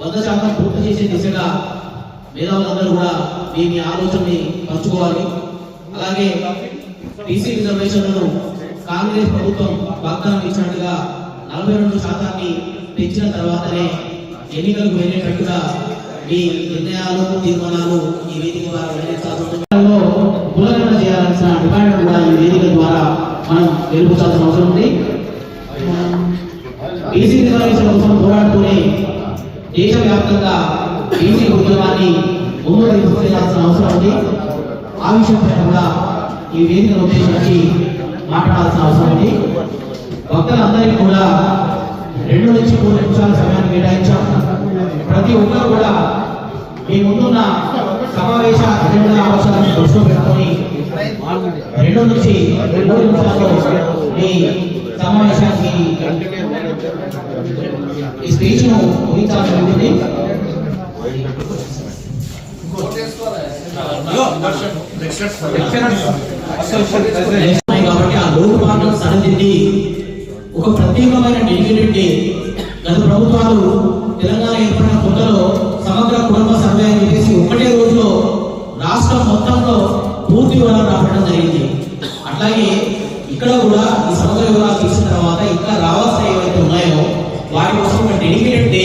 వంద శాతం పూర్తి చేసే దిశగా మేధావులందరూ కూడా మీ మీ ఆలోచనని పంచుకోవాలి. అలాగే బీసీ రిజర్వేషన్లను కాంగ్రెస్ ప్రభుత్వం వాగ్దానం ఇచ్చినట్టుగా నలభై రెండు శాతాన్ని పెంచిన తర్వాతనే ఎన్నికలకు వెళ్ళేటట్టుగా మీ నిర్ణయాలు తీర్మానాలు ఈ వేదిక ద్వారా వెల్లడించాల్సి ఉంటుంది. చేయాల్సిన డిమాండ్ కూడా ఈ వేదిక ద్వారా మనం వెలుపుచాల్సిన అవసరం ఉంది. బీసీ రిజర్వేషన్ కోసం పోరాడుతూనే దేశవ్యాప్తంగా బీసీ ఉద్యమాన్ని ముందుకు చేయాల్సిన అవసరం ఉంది. ఆ విషయంపై కూడా ఈ వేదికను ఉద్దేశించి మాట్లాడాల్సిన అవసరం ఉంది. భక్తులందరికీ కూడా రెండు నుంచి మూడు నిమిషాల సమయాన్ని కేటాయించాం. ప్రతి ఒక్కరు కూడా మీ ముందున్న సమావేశ అజెండా అవసరాన్ని దృష్టిలో పెట్టుకొని రెండు నుంచి మూడు నిమిషాల్లో మీ సమావేశానికి ఈ స్పీచ్ను ముగించాల్సి ఉంటుంది కాబట్టి ఆ లోటుపాట్లను సరిదిద్ది ఒక ప్రత్యేకమైన డెడికేటెడ్ డే గత ప్రభుత్వాలు తెలంగాణ ఏర్పడిన కొత్తలో సమగ్ర కుటుంబ సర్వే అని చెప్పేసి ఒకటే రోజులో రాష్ట్రం మొత్తంలో పూర్తి వివరాలు రావడం జరిగింది. అట్లాగే ఇక్కడ కూడా ఈ సమగ్ర వివరాలు తీసిన తర్వాత ఇంకా రావాల్సిన ఏవైతే ఉన్నాయో వాటి కోసం ఒక డెడికేటెడ్ డే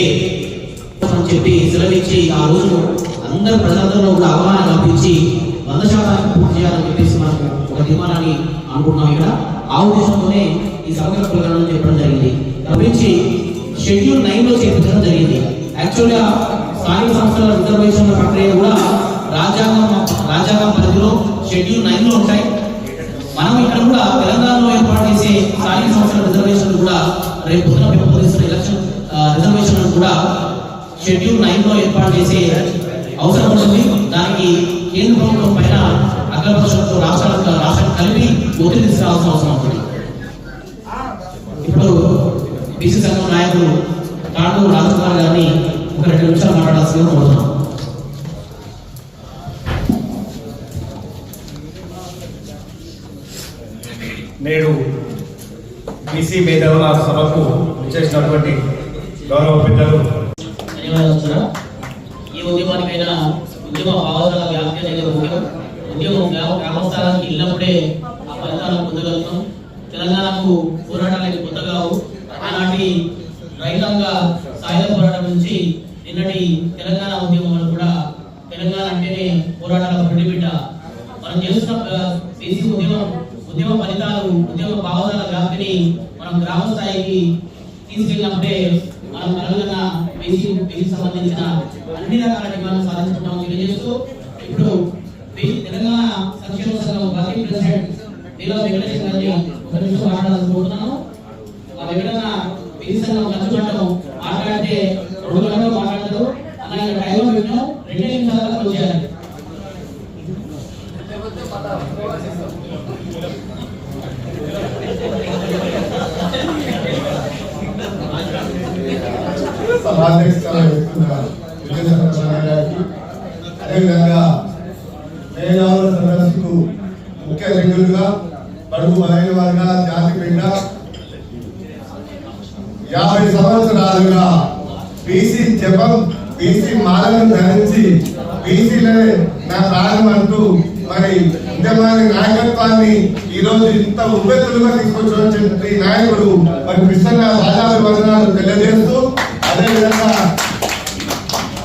అని చెప్పి సెలవిచ్చి ఆ రోజు అందరు ప్రజలందరూ కూడా అవగాహన కల్పించి వంద శాతానికి పూర్తి చేయాలని చెప్పేసి మనకు ఒక తీర్మానాన్ని అనుకుంటున్నాం ఇక్కడ. ఆ ఉద్దేశంతోనే ఈ సమగ్ర ప్రకటన చెప్పడం జరిగింది. తప్పించి షెడ్యూల్ నైన్లో జరిగింది. యాక్చువల్గా స్థానిక సంస్థల రిజర్వేషన్ల ప్రక్రియ కూడా రాజ్యాంగం రాజ్యాంగం పరిధిలో షెడ్యూల్ నైన్లో ఉంటాయి. మనం ఇక్కడ కూడా తెలంగాణలో ఏర్పాటు చేసే స్థానిక సంస్థల రిజర్వేషన్ కూడా రేపు పొద్దున మేము ఎలక్షన్ రిజర్వేషన్ కూడా షెడ్యూల్ నైన్లో ఏర్పాటు చేసే అవసరం ఉంటుంది. దానికి కేంద్ర ప్రభుత్వం పైన అగ్రపక్షంతో రాష్ట్రాలకు రాష్ట్రం కలిపి ఒత్తిడి తీసుకురావాల్సిన అవసరం ఉంటుంది. ఇప్పుడు బీసీ సంఘం నాయకులు తాండూరు రాజకుమార్ గారిని ఒక రెండు నిమిషాలు మాట్లాడాల్సిందిగా కోరుతున్నాం నేడు బీసీ మేధావుల సభకు చేసినటువంటి గౌరవ పెద్దలు. ధన్యవాదాలు ఈ ఉద్యమానికైనా ఉద్యమ భావజాల వ్యాప్తి అనేది ముఖ్యం. ఉద్యమం గ్రామస్థానానికి వెళ్ళినప్పుడే ఆ ఫలితాలను పొందగలుగుతాం. తెలంగాణకు పోరాటాలకి కొత్త కావు. ఆనాటి రైతాంగ సాయుధ పోరాటం నుంచి నిన్నటి తెలంగాణ ఉద్యమం కూడా తెలంగాణ అంటేనే పోరాటాల ప్రతిబిడ్డ మనం చేస్తున్న బీసీ ఉద్యమం ఉద్యమ ఫలితాలు ఉద్యమ భావనల వ్యాప్తిని మనం గ్రామ స్థాయికి తీసుకెళ్ళినప్పుడే మనం తెలంగాణ బీసీ బీసీ సంబంధించిన అన్ని రకాల డిమాండ్లు సాధించుకుంటామని తెలియజేస్తూ ఇప్పుడు తెలంగాణ సంక్షేమ సంఘం వర్కింగ్ ప్రెసిడెంట్ నీలో వెంకటేశ్వర గారిని ఒక నిమిషం మాట్లాడాలనుకుంటున్నాను ఆ వెంకటన్న బీసీ సంఘం పంచుకుంటాం మాట్లాడితే రెండు గంటలు మాట్లాడతారు అలాగే టైం పెట్టాం రెండే నిమిషాలు క్లోజ్ చేయాలి సభాధ్యక్షతన వహిస్తున్న అదేవిధంగా మేధావుల సదస్సుకు ముఖ్య అతిథులుగా బడుగు బలైన వర్గాల యాభై సంవత్సరాలుగా బీసీ జపం బీసీ మాలను ధరించి బీసీలే నా ప్రాణం అంటూ మరి ఉద్యమాన్ని నాయకత్వాన్ని ఈ రోజు ఇంత ఉవ్వెత్తులుగా తీసుకొచ్చినటువంటి నాయకుడు మరి కృష్ణ బాజాల వందనాలు తెలియజేస్తూ అదేవిధంగా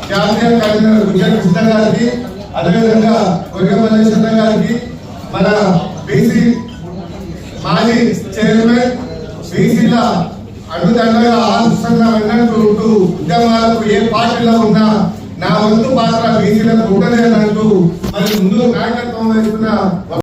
జాతీయ కన్వీనర్ విజయ కృష్ణ గారికి అదేవిధంగా కొరిగమల్లి గారికి మన బీసీ మాజీ చైర్మన్ బీసీల అడ్డుదండగా ఆలోచనగా వెన్నట్టు ఉద్యమాలకు ఏ పార్టీలో ఉన్నా నా వంతు పాత్ర బీసీలకు ఉంటలేనంటూ మరి ముందు నాయకత్వం వహిస్తున్న